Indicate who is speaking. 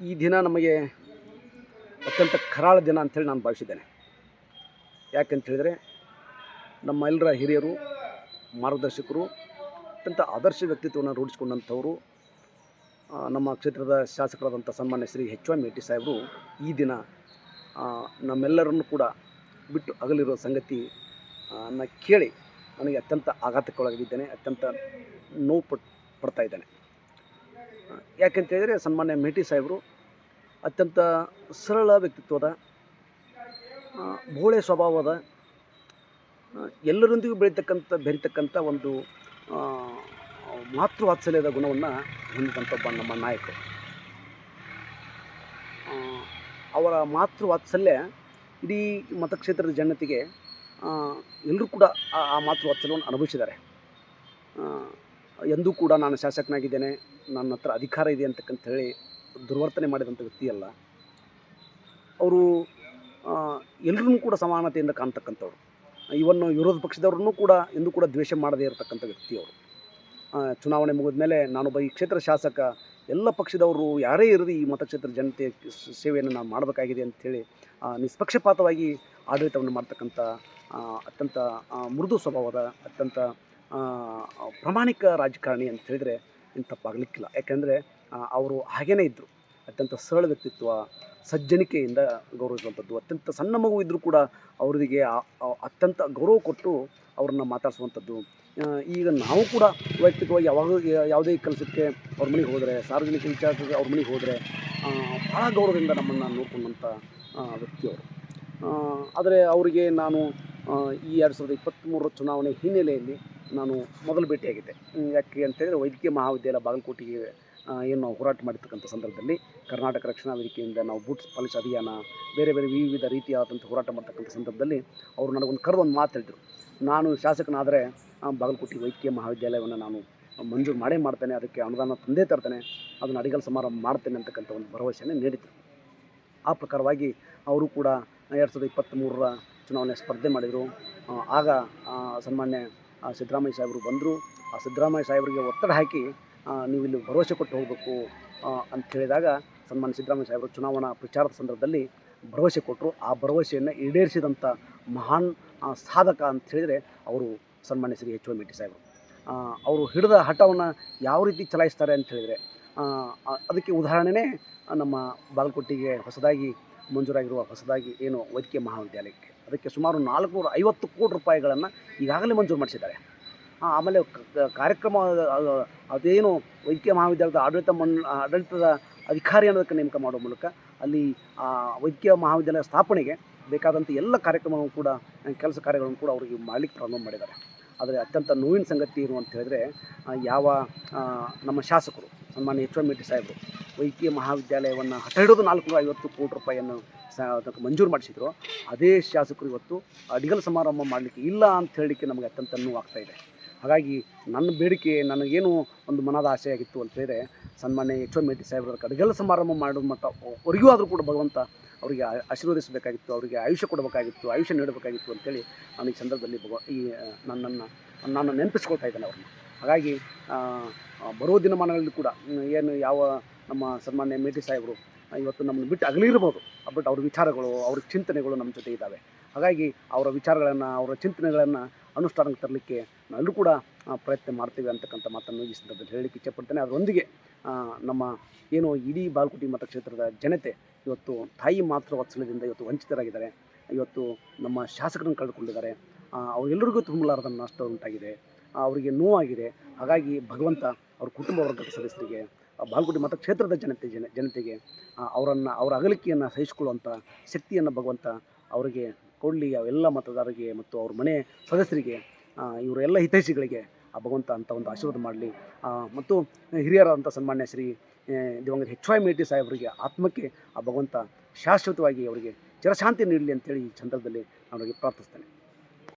Speaker 1: ಈ ದಿನ ನಮಗೆ ಅತ್ಯಂತ ಕರಾಳ ದಿನ ಅಂಥೇಳಿ ನಾನು ಭಾವಿಸಿದ್ದೇನೆ. ಯಾಕಂತೇಳಿದರೆ ನಮ್ಮ ಎಲ್ಲರ ಹಿರಿಯರು, ಮಾರ್ಗದರ್ಶಕರು, ಅತ್ಯಂತ ಆದರ್ಶ ವ್ಯಕ್ತಿತ್ವವನ್ನು ರೂಢಿಸಿಕೊಂಡಂಥವರು ನಮ್ಮ ಕ್ಷೇತ್ರದ ಶಾಸಕರಾದಂಥ ಸನ್ಮಾನ್ಯ ಶ್ರೀ ಎಚ್ ಎಂ ಮೇಟಿ ಸಾಹೇಬರು ಈ ದಿನ ನಮ್ಮೆಲ್ಲರನ್ನು ಕೂಡ ಬಿಟ್ಟು ಅಗಲಿರುವ ಸಂಗತಿ ಕೇಳಿ ನನಗೆ ಅತ್ಯಂತ ಆಘಾತಕ್ಕೊಳಗಿದ್ದೇನೆ ಅತ್ಯಂತ ನೋವು ಪಟ್ ಪಡ್ತಾ ಇದ್ದೇನೆ. ಯಾಕಂತ ಹೇಳಿದರೆ ಸನ್ಮಾನ್ಯ ಮೇಟಿ ಸಾಹೇಬರು ಅತ್ಯಂತ ಸರಳ ವ್ಯಕ್ತಿತ್ವದ ಭೋಳೆ ಸ್ವಭಾವದ ಎಲ್ಲರೊಂದಿಗೂ ಬೆಳೀತಕ್ಕಂಥ, ಬೆರೀತಕ್ಕಂಥ ಒಂದು ಮಾತೃ ವಾತ್ಸಲ್ಯದ ಗುಣವನ್ನು ಹೊಂದಿದಂಥ ಒಬ್ಬ ನಮ್ಮ ನಾಯಕರು. ಅವರ ಮಾತೃ ವಾತ್ಸಲ್ಯ ಇಡೀ ಮತಕ್ಷೇತ್ರದ ಜನತೆಗೆ ಎಲ್ಲರೂ ಕೂಡ ಆ ಮಾತೃ ವಾತ್ಸಲ್ಯವನ್ನು ಅನುಭವಿಸಿದ್ದಾರೆ. ಎಂದೂ ಕೂಡ ನಾನು ಶಾಸಕನಾಗಿದ್ದೇನೆ. ನನ್ನ ಹತ್ರ ಅಧಿಕಾರ ಇದೆ ಅಂತಕ್ಕಂತ ಹೇಳಿ ದುರ್ವರ್ತನೆ ಮಾಡಿದಂಥ ವ್ಯಕ್ತಿಯಲ್ಲ. ಅವರು ಎಲ್ಲರೂ ಕೂಡ ಸಮಾನತೆಯಿಂದ ಕಾಣ್ತಕ್ಕಂಥವ್ರು. ಇವನ್ನು ವಿರೋಧ ಪಕ್ಷದವ್ರನ್ನೂ ಕೂಡ ಎಂದೂ ಕೂಡ ದ್ವೇಷ ಮಾಡದೇ ಇರತಕ್ಕಂಥ ವ್ಯಕ್ತಿಯವರು. ಚುನಾವಣೆ ಮುಗಿದ ಮೇಲೆ ನಾನೊಬ್ಬ ಈ ಕ್ಷೇತ್ರ ಶಾಸಕ, ಎಲ್ಲ ಪಕ್ಷದವರು ಯಾರೇ ಇರಲಿ ಈ ಮತಕ್ಷೇತ್ರ ಜನತೆ ಸೇವೆಯನ್ನು ನಾನು ಮಾಡಬೇಕಾಗಿದೆ ಅಂಥೇಳಿ ನಿಷ್ಪಕ್ಷಪಾತವಾಗಿ ಆಡಳಿತವನ್ನು ಮಾಡ್ತಕ್ಕಂಥ ಅತ್ಯಂತ ಮೃದು ಸ್ವಭಾವದ, ಅತ್ಯಂತ ಪ್ರಾಮಾಣಿಕ ರಾಜಕಾರಣಿ ಅಂತ ಹೇಳಿದರೆ ಇನ್ನು ತಪ್ಪಾಗಲಿಕ್ಕಿಲ್ಲ. ಯಾಕೆಂದರೆ ಅವರು ಹಾಗೇ ಇದ್ದರು ಅತ್ಯಂತ ಸರಳ ವ್ಯಕ್ತಿತ್ವ, ಸಜ್ಜನಿಕೆಯಿಂದ ಗೌರವಿಸುವಂಥದ್ದು. ಅತ್ಯಂತ ಸಣ್ಣ ಮಗು ಇದ್ದರೂ ಕೂಡ ಅವರಿಗೆ ಅತ್ಯಂತ ಗೌರವ ಕೊಟ್ಟು ಅವ್ರನ್ನ ಮಾತಾಡಿಸುವಂಥದ್ದು. ಈಗ ನಾವು ಕೂಡ ವೈಯಕ್ತಿಕವಾಗಿ ಯಾವಾಗ, ಯಾವುದೇ ಕೆಲಸಕ್ಕೆ ಅವ್ರ ಮನೆಗೆ ಹೋದರೆ, ಸಾರ್ವಜನಿಕ ವಿಚಾರಕ್ಕೆ ಅವ್ರ ಮನೆಗೆ ಹೋದರೆ ಭಾಳ ಗೌರವದಿಂದ ನಮ್ಮನ್ನು ನೋಡ್ಕೊಂಡಂಥ ವ್ಯಕ್ತಿಯವರು ಆದರೆ ಅವರಿಗೆ ನಾನು ಈ ಎರಡು ಸಾವಿರದ ಇಪ್ಪತ್ತ್ಮೂರರ ಚುನಾವಣೆ ಹಿನ್ನೆಲೆಯಲ್ಲಿ ನಾನು ಮೊದಲು ಭೇಟಿಯಾಗಿದ್ದೆ. ಯಾಕೆ ಅಂತೇಳಿದರೆ ವೈದ್ಯಕೀಯ ಮಹಾವಿದ್ಯಾಲಯ ಬಾಗಲಕೋಟೆಗೆ ಏನು ಹೋರಾಟ ಮಾಡಿರ್ತಕ್ಕಂಥ ಸಂದರ್ಭದಲ್ಲಿ ಕರ್ನಾಟಕ ರಕ್ಷಣಾ ವೇದಿಕೆಯಿಂದ ನಾವು ಬೂಟ್ಸ್ ಪಾಲಿಸ್ ಅಭಿಯಾನ, ಬೇರೆ ಬೇರೆ ವಿವಿಧ ರೀತಿಯಾದಂಥ ಹೋರಾಟ ಮಾಡ್ತಕ್ಕಂಥ ಸಂದರ್ಭದಲ್ಲಿ ಅವರು ನನಗೊಂದು ಕರೆದು ಒಂದು ಮಾತು ಹೇಳಿದರು. ನಾನು ಶಾಸಕನಾದರೆ ಬಾಗಲಕೋಟೆ ವೈದ್ಯಕೀಯ ಮಹಾವಿದ್ಯಾಲಯವನ್ನು ನಾನು ಮಂಜೂರು ಮಾಡೇ ಮಾಡ್ತೇನೆ, ಅದಕ್ಕೆ ಅನುದಾನ ತಂದೇ ತರ್ತೇನೆ, ಅದನ್ನು ಅಡಿಗಲ್ ಸಮಾರಂಭ ಮಾಡ್ತೇನೆ ಅಂತಕ್ಕಂಥ ಒಂದು ಭರವಸೆಯನ್ನು ನೀಡಿದರು. ಆ ಪ್ರಕಾರವಾಗಿ ಅವರು ಕೂಡ ಎರಡು ಸಾವಿರದ ಇಪ್ಪತ್ತ್ಮೂರರ ಚುನಾವಣೆ ಸ್ಪರ್ಧೆ ಮಾಡಿದರು. ಆಗ ಸನ್ಮಾನ್ಯ ಸಿದ್ದರಾಮಯ್ಯ ಸಾಹೇಬರು ಬಂದರು. ಆ, ಸಿದ್ದರಾಮಯ್ಯ ಸಾಹೇಬರಿಗೆ ಒತ್ತಡ ಹಾಕಿ ನೀವು ಇಲ್ಲಿ ಭರವಸೆ ಕೊಟ್ಟು ಹೋಗಬೇಕು ಅಂತ ಹೇಳಿದಾಗ ಸನ್ಮಾನ್ಯ ಸಿದ್ದರಾಮಯ್ಯ ಸಾಹೇಬರು ಚುನಾವಣಾ ಪ್ರಚಾರದ ಸಂದರ್ಭದಲ್ಲಿ ಭರವಸೆ ಕೊಟ್ಟರು ಆ ಭರವಸೆಯನ್ನು ಈಡೇರಿಸಿದಂಥ ಮಹಾನ್ ಸಾಧಕ ಅಂತ ಹೇಳಿದರೆ ಅವರು ಸನ್ಮಾನ್ಯ ಶ್ರೀ ಎಚ್ ಮೆಟ್ಟಿ ಸಾಹೇಬರು. ಅವರು ಹಿಡಿದ ಹಠವನ್ನು ಯಾವ ರೀತಿ ಚಲಾಯಿಸ್ತಾರೆ ಅಂತ ಹೇಳಿದರೆ ಅದಕ್ಕೆ ಉದಾಹರಣೆನೇ ನಮ್ಮ ಬಾಗಲಕೋಟೆಗೆ ಹೊಸದಾಗಿ ಮಂಜೂರಾಗಿರುವ ಹೊಸದಾಗಿ ಏನು ವೈದ್ಯಕೀಯ ಮಹಾವಿದ್ಯಾಲಯಕ್ಕೆ. ಅದಕ್ಕೆ ಸುಮಾರು ನಾಲ್ಕುನೂರ ಐವತ್ತು ಕೋಟಿ ರೂಪಾಯಿಗಳನ್ನು ಈಗಾಗಲೇ ಮಂಜೂರು ಮಾಡಿಸಿದ್ದಾರೆ. ಆಮೇಲೆ ಕಾರ್ಯಕ್ರಮ ಅದೇನು ವೈದ್ಯಕೀಯ ಮಹಾವಿದ್ಯಾಲಯದ ಆಡಳಿತ ಮನ್ ಆಡಳಿತದ ಅಧಿಕಾರಿ ಅನ್ನೋದಕ್ಕೆ ನೇಮಕ ಮಾಡುವ ಮೂಲಕ ಅಲ್ಲಿ ವೈದ್ಯಕೀಯ ಮಹಾವಿದ್ಯಾಲಯ ಸ್ಥಾಪನೆಗೆ ಬೇಕಾದಂಥ ಎಲ್ಲ ಕಾರ್ಯಕ್ರಮವನ್ನು ಕೂಡ, ಕೆಲಸ ಕಾರ್ಯಗಳನ್ನು ಕೂಡ ಅವರಿಗೆ ಮಾಡಲಿಕ್ಕೆ ಪ್ರಾರಂಭ ಮಾಡಿದ್ದಾರೆ. ಆದರೆ ಅತ್ಯಂತ ನೋವಿನ ಸಂಗತಿ ಏನು ಅಂತ ಹೇಳಿದ್ರೆ ಯಾವ ನಮ್ಮ ಶಾಸಕರು ಸನ್ಮಾನ್ಯ ಎಚ್ ಎಂ ಮೇಟಿ ಸಾಹೇಬರು ವೈದ್ಯಕೀಯ ಮಹಾವಿದ್ಯಾಲಯವನ್ನು ನಾಲ್ಕು ನಾಲ್ಕುನೂರ ಐವತ್ತು ಕೋಟಿ ರೂಪಾಯಿಯನ್ನು ಸ ಅದಕ್ಕೆ ಮಂಜೂರು ಮಾಡಿಸಿದ್ರು. ಅದೇ ಶಾಸಕರು ಇವತ್ತು ಅಡಿಗಲ್ ಸಮಾರಂಭ ಮಾಡಲಿಕ್ಕೆ ಇಲ್ಲ ಅಂತ ಹೇಳಲಿಕ್ಕೆ ನಮಗೆ ಅತ್ಯಂತ ನೋವಾಗ್ತಾ ಇದೆ. ಹಾಗಾಗಿ ನನ್ನ ಬೇಡಿಕೆ, ನನಗೇನು ಒಂದು ಮನದ ಆಸೆ ಆಗಿತ್ತು ಅಂತ ಹೇಳಿದ್ರೆ ಸನ್ಮಾನ್ಯ ಎಚ್ ಎಂ ಮೇಟಿ ಸಾಹೇಬ್ರ ಅಡಿಗಲ್ ಸಮಾರಂಭ ಮಾಡೋ ಮತ್ತು ವರೆಗೂ ಆದರೂ ಕೂಡ ಭಗವಂತ ಅವರಿಗೆ ಆಶೀರ್ವದಿಸಬೇಕಾಗಿತ್ತು, ಅವರಿಗೆ ಆಯುಷ್ಯ ಕೊಡಬೇಕಾಗಿತ್ತು, ಆಯುಷ್ಯ ನೀಡಬೇಕಾಗಿತ್ತು ಅಂತೇಳಿ ನಾನು ಈ ಸಂದರ್ಭದಲ್ಲಿ ಭಗವ ಈ ನನ್ನನ್ನು ನಾನು ನೆನಪಿಸ್ಕೊಳ್ತಾ ಇದ್ದೇನೆ ಅವ್ರನ್ನ. ಹಾಗಾಗಿ ಆ, ಆ, ಬರೋ ದಿನಮಾನಗಳಲ್ಲಿ ಕೂಡ ಏನು ಯಾವ ನಮ್ಮ ಸನ್ಮಾನ್ಯ ಮೇಟಿ ಸಾಹೇಬರು ಇವತ್ತು ನಮ್ಮನ್ನು ಬಿಟ್ಟು ಅಗಲಿರ್ಬೋದು ಬಟ್ ಅವ್ರ ವಿಚಾರಗಳು ಅವ್ರ ಚಿಂತನೆಗಳು ನಮ್ಮ ಜೊತೆ ಇದ್ದಾವೆ ಹಾಗಾಗಿ ಅವರ ವಿಚಾರಗಳನ್ನು ಅವರ ಚಿಂತನೆಗಳನ್ನು ಅನುಷ್ಠಾನಕ್ಕೆ ತರಲಿಕ್ಕೆ ನಾವೆಲ್ಲರೂ ಕೂಡ ಪ್ರಯತ್ನ ಮಾಡ್ತೀವಿ ಅಂತಕ್ಕಂಥ ಮಾತನ್ನು ಈ ಸಂದರ್ಭದಲ್ಲಿ ಹೇಳಲಿಕ್ಕೆ ಇಚ್ಛೆಪಡ್ತೇನೆ. ಅದರೊಂದಿಗೆ ನಮ್ಮ ಏನು ಇಡೀ ಬಾಲ್ಕುಟಿ ಮತಕ್ಷೇತ್ರದ ಜನತೆ ಇವತ್ತು ತಾಯಿ ಮಾತೃ ವಾತ್ಸಲ್ಯದಿಂದ ಇವತ್ತು ವಂಚಿತರಾಗಿದ್ದಾರೆ. ಇವತ್ತು ನಮ್ಮ ಶಾಸಕರನ್ನು ಕಳೆದುಕೊಂಡಿದ್ದಾರೆ. ಅವರೆಲ್ಲರಿಗೂ ತುಂಬಲಾರದ ನಷ್ಟ ಉಂಟಾಗಿದೆ. ಅವರಿಗೆ ನೋವಾಗಿದೆ. ಹಾಗಾಗಿ ಭಗವಂತ ಅವ್ರ ಕುಟುಂಬ ವರ್ಗದ ಸದಸ್ಯರಿಗೆ ಮತ ಮತಕ್ಷೇತ್ರದ ಜನತೆ, ಜನ, ಜನತೆಗೆ ಅವರನ್ನು, ಅವರ ಅಗಲಿಕೆಯನ್ನು ಸಹಿಸಿಕೊಳ್ಳುವಂಥ ಶಕ್ತಿಯನ್ನು ಭಗವಂತ ಅವರಿಗೆ ಕೊಡಲಿ. ಅವೆಲ್ಲ ಮತದಾರರಿಗೆ ಮತ್ತು ಅವ್ರ ಮನೆ ಸದಸ್ಯರಿಗೆ ಇವರ ಇವರೆಲ್ಲ ಹಿತೈಷಿಗಳಿಗೆ ಆ ಭಗವಂತ ಅಂತ ಒಂದು ಆಶೀರ್ವಾದ ಮಾಡಲಿ. ಮತ್ತು ಹಿರಿಯರಾದಂಥ ಸನ್ಮಾನ್ಯ ಶ್ರೀ ದಿವಂಗತ ಎಚ್ ವೈ ಮೇಟಿ ಸಾಹೇಬರಿಗೆ ಆತ್ಮಕ್ಕೆ ಆ ಭಗವಂತ ಶಾಶ್ವತವಾಗಿ ಅವರಿಗೆ ಚಿರಶಾಂತಿ ನೀಡಲಿ ಅಂತೇಳಿ ಈ ಸಂದರ್ಭದಲ್ಲಿ ನಾನು ಅವರಿಗೆ ಪ್ರಾರ್ಥಿಸ್ತೇನೆ.